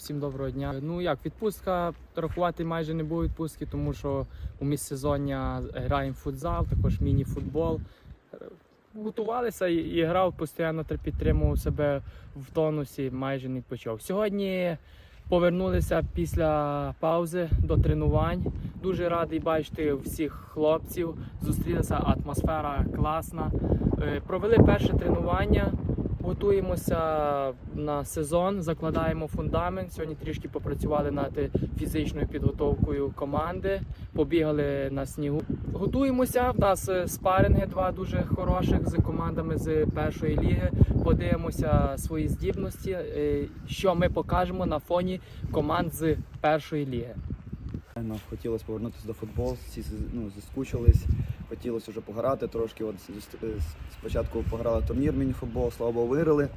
Всім доброго дня. Ну як відпустка рахувати майже не було відпустки, тому що у міжсезоння граємо футзал, також міні-футбол. Готувалися і, грав постійно тр- підтримував себе в тонусі, майже не почав. Сьогодні повернулися після паузи до тренувань. Дуже радий бачити всіх хлопців. Зустрілися, атмосфера класна. Е, Провели перше тренування. Готуємося на сезон, закладаємо фундамент. Сьогодні трішки попрацювали над фізичною підготовкою команди, побігали на снігу. Готуємося. В нас е, спаринги два дуже хороших з командами з першої ліги. Подивимося свої здібності, е, що ми покажемо на фоні команд з першої ліги. Нам хотілося повернутися до футболу, всі ну, заскучились, хотілося вже пограти трошки. От спочатку пограли турнір міні-футбол, слава Богу, виграли.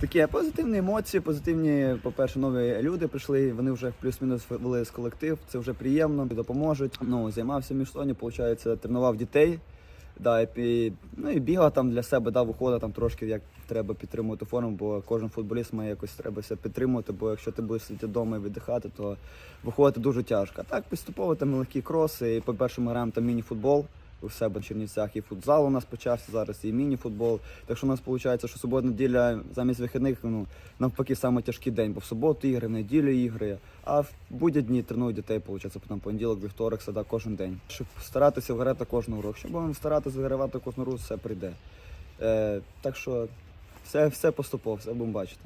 Такі позитивні емоції, позитивні, по-перше, нові люди прийшли, вони вже плюс-мінус вели з колектив, це вже приємно, допоможуть. Ну, займався між Соні, виходить, тренував дітей. Да, і, ну, і бігав там для себе, да, виходив там трошки, як треба підтримувати форму, бо кожен футболіст має якось треба себе підтримувати, бо якщо ти будеш сидіти вдома і віддихати, то виходити дуже тяжко. А так поступово там легкі кроси. І по-перше, ми граємо там міні-футбол. У себе в Чернівцях і футзал у нас почався зараз, і міні-футбол. Так що у нас виходить, що субота неділя замість вихідних, ну навпаки, саме тяжкий день, бо в суботу ігри, в неділю ігри, а в будні дні тренують дітей, виходить, потім понеділок, вівторок, сада кожен день. Щоб старатися виграти кожну гру. Якщо будемо старатися вигравати кожну гру, все прийде. Е, так що все, все поступово, все будемо бачити.